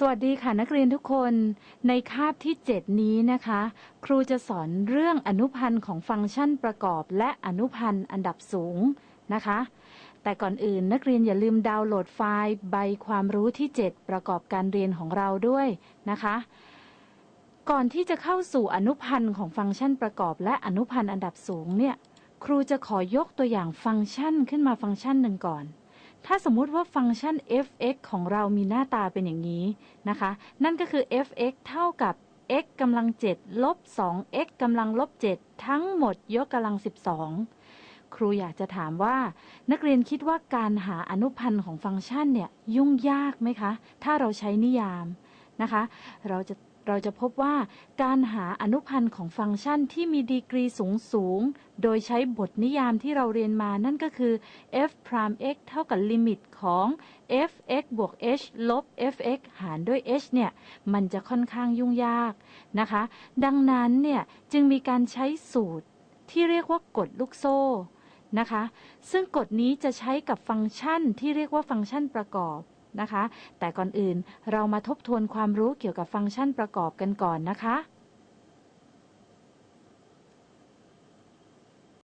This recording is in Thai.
สวัสดีค่ะนักเรียนทุกคนในคาบที่ 7 นี้นะคะ ครูจะสอนเรื่องอนุพันธ์ของฟังก์ชันประกอบ และอนุพันธ์อันดับสูงนะคะ แต่ก่อนอื่นนักเรียนอย่าลืมดาวน์โหลดไฟล์ใบความรู้ที่ 7 ประกอบการเรียนของเราด้วยนะคะ ก่อนที่จะเข้าสู่อนุพันธ์ของฟังก์ชันประกอบ และอนุพันธ์อันดับสูงเนี่ยครูจะขอยกตัวอย่างฟังก์ชันขึ้นมาฟังก์ชันหนึ่งก่อน ถ้าสมมุติว่าฟังก์ชัน f(x) ของเรามีหน้าตาเป็นอย่างนี้นะคะ นั่นก็คือ f(x) เท่ากับ x กำลัง 7 ลบ 2x กำลังลบ 7 ทั้งหมดยกกำลัง 12 ครูอยากจะถามว่า นักเรียนคิดว่าการหาอนุพันธ์ของฟังก์ชันเนี่ย ยุ่งยากไหมคะ ถ้าเราใช้นิยามนะคะ เราจะ เราจะพบว่าการหาอนุพันธ์ของฟังก์ชันที่มีดีกรีสูงสูง โดยใช้บทนิยามที่เราเรียนมานั่นก็คือ f prime x เท่ากับลิมิตของ f(x) บวก h ลบ f(x) หารด้วย h เนี่ย มันจะค่อนข้างยุ่งยากนะคะ ดังนั้นเนี่ย จึงมีการใช้สูตรที่เรียกว่ากฎลูกโซ่นะคะ ซึ่งกฎนี้จะใช้กับฟังก์ชันที่เรียกว่าฟังก์ชันประกอบ นะคะ แต่ก่อนอื่นเรามาทบทวนความรู้เกี่ยวกับฟังก์ชันประกอบกันก่อนนะคะ